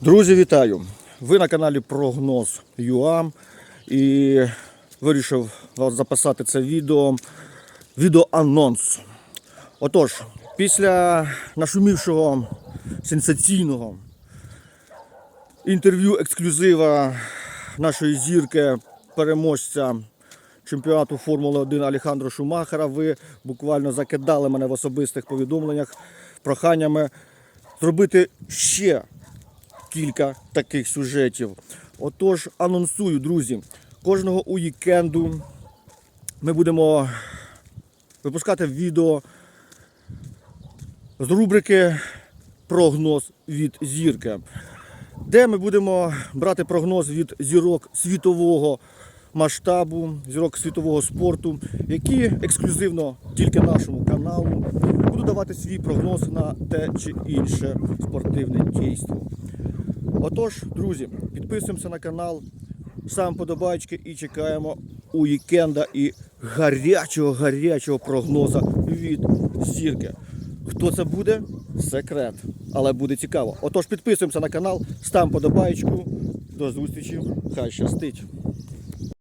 Друзі, вітаю! Ви на каналі Прогноз ЮА і вирішив вас записати це відео, відеоанонс. Отож, після нашумівшого сенсаційного інтерв'ю ексклюзива нашої зірки, переможця чемпіонату Формули 1 Алехандро Шумахера, ви буквально закидали мене в особистих повідомленнях проханнями зробити ще кілька таких сюжетів. Отож, анонсую, друзі, кожного уікенду ми будемо випускати відео з рубрики Прогноз від зірки, де ми будемо брати прогноз від зірок світового масштабу, зірок світового спорту, які ексклюзивно тільки нашому каналу будуть давати свій прогноз на те чи інше спортивне дійство. Отож, друзі, підписуємося на канал, сам подобайки і чекаємо уікенда і гарячого, гарячого прогноза від зірки. Хто це буде? Секрет. Але буде цікаво. Отож, підписуємося на канал, ставимо подобаєчку. До зустрічі. Хай щастить.